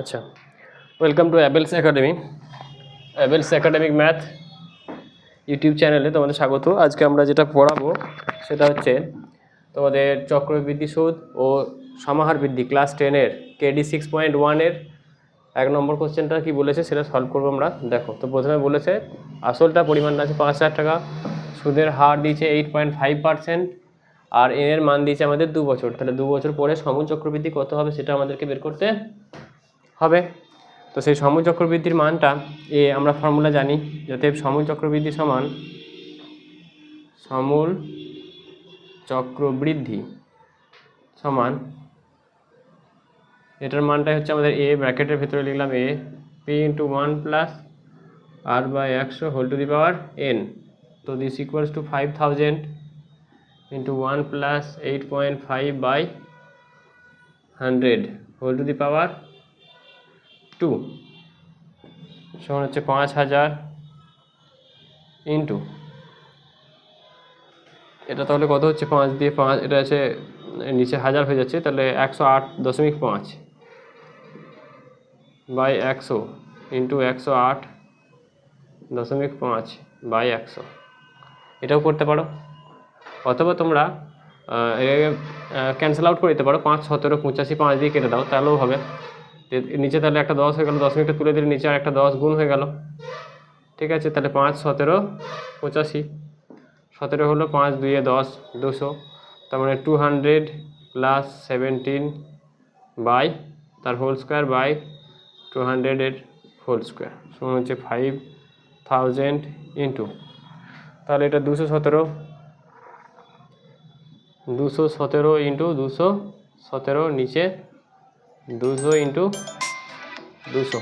আচ্ছা। Welcome to Abel's academy Abel's academic math YouTube চ্যানেলে তোমাদের স্বাগত। আজকে আমরা যেটা পড়াবো, সেটা হচ্ছে তোমাদের চক্রবৃদ্ধি সুদ ও সমাহার বৃদ্ধি ক্লাস টেনের কেডি সিক্স পয়েন্ট ওয়ানের এক নম্বর কোশ্চেনটা কি বলেছে, সেটা সলভ করব আমরা। দেখো, তো প্রথমে বলেছে, আসলটা পরিমাণটা আছে পাঁচ হাজার টাকা, সুদের হার দিয়েছে এইট পয়েন্ট ফাইভ পার্সেন্ট আর এন এর মান দিয়েছে আমাদের দু বছর। তাহলে দু বছর পরে সমুদ চক্রবৃদ্ধি কত হবে, সেটা আমাদেরকে বের করতে হবে। তো সেই সমুদ চক্রবৃদ্ধির মানটা এ আমরা ফর্মুলা জানি যাতে সমুদ চক্রবৃদ্ধি সমান সমূল চক্রবৃদ্ধি সমান, এটার মানটাই হচ্ছে আমাদের এ ব্র্যাকেটের ভেতরে লিখলাম A P into one plus r by একশো whole to the power n তো this equals to five thousand into one plus eight point five by hundred whole to the power two সমান হচ্ছে পাঁচ হাজার ইন্টু। এটা তাহলে কত হচ্ছে পাঁচ দিয়ে পাঁচ, এটা আছে নিচে হাজার হয়ে যাচ্ছে, তাহলে একশো আট দশমিক পাঁচ বাই একশো ইন্টু একশো আট দশমিক পাঁচ বাই একশো। এটাও করতে পারো। অথবা তোমরা ক্যান্সেল আউট করে দিতে পারো, পাঁচ সতেরো পঁচাশি, পাঁচ দিয়ে কেটে দাও, তাহলেও হবে। নিচে তাহলে একটা দশ হয়ে গেলো দশমিকটা তুলে দিলে নিচে আর একটা দশ গুণ হয়ে গেল। ঠিক আছে, তাহলে পাঁচ, সতেরো, পঁচাশি। সতেরো হলো পাঁচ, দুইয়ে দশ, দুশো। তার মানে two hundred plus seventeen by তার হোল স্কোয়ার বাই টু হান্ড্রেডের হোল স্কোয়ার সমান হচ্ছে ফাইভ থাউজেন্ড ইন্টু তাহলে এটা দুশো সতেরো দুশো সতেরো ইন্টু দুশো সতেরো নিচে দুশো ইন্টু দুশো।